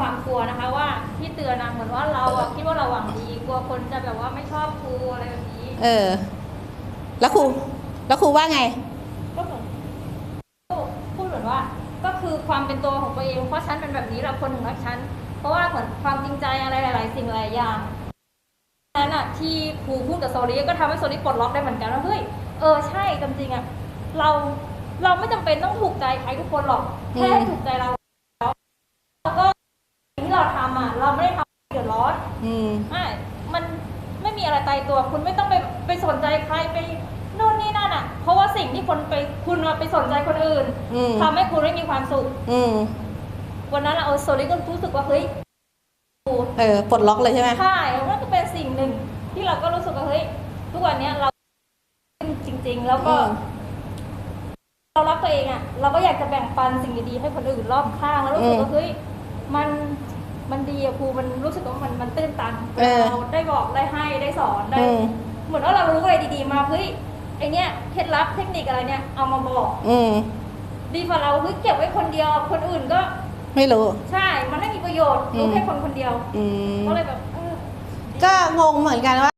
ความกลัวนะคะ ว่าที่เตือนนะเหมือนว่าเราอะคิดว่าเราหวังดีกลัวคนจะแบบว่าไม่ชอบครูอะไรแบบนี้ เออ แล้วครูแล้วครูว่าไง ก็เหมือนพูดเหมือนว่า ก็คือความเป็นตัวของตัวเองเพราะฉันเป็นแบบนี้เราคนหนึ่งรักฉันเพราะว่าเหมือนความจริงใจอะไรหลาย ๆ สิ่งหลายอย่างนั้นอะที่ครูพูดกับโซลี่ก็ทำให้โซลี่ปลดล็อกได้เหมือนกันว่าเฮ้ยเออใช่จริงๆอะเราเราไม่จำเป็นต้องถูกใจใครทุกคนหรอกแค่ให้ถูกใจเราแล้วก็สิ่งที่ เราทำอะ เราไม่ได้ทำให้เดือดร้อนอืม ไม่มันไม่มีอะไรตายตัว คุณไม่ต้องไปไปสนใจใครไปนู่นนี่นั่นอะ เพราะว่าสิ่งที่คนไปคุณมาไปสนใจคนอื่นอืม ทำให้คุณไม่มีความสุข อืม วันนั้นอะเออโซลิก็รู้สึกว่าเฮ้ยเออปลดล็อกเลยใช่ไหม ใช่นั่นก็เป็นสิ่งหนึ่งที่เราก็รู้สึกว่าเฮ้ยทุกวันเนี้ยเราจริง ๆ แล้วก็ อืม เรารักตัวเองอะ เราก็อยากจะแบ่งปันสิ่งดีๆให้คนอื่นรอบข้างแล้วรู้สึกว่าเฮ้ยมัน มันดีอะครูมันรู้สึกว่ามันมันตื้นตันเออ เราได้บอกได้ให้ได้สอนได้ อืม เหมือนว่าเรารู้อะไรดีๆมาเฮ้ยไอเนี้ยเคล็ดลับเทคนิคอะไรเนี่ยเอามาบอก อืม ดีกว่าเราเฮ้ยเก็บไว้คนเดียว คนอื่นก็ไม่รู้ ใช่มันไม่มีประโยชน์รู้อืมแค่คนคนเดียว อืม ก็เลยแบบเออ ก็งงเหมือนกันว่า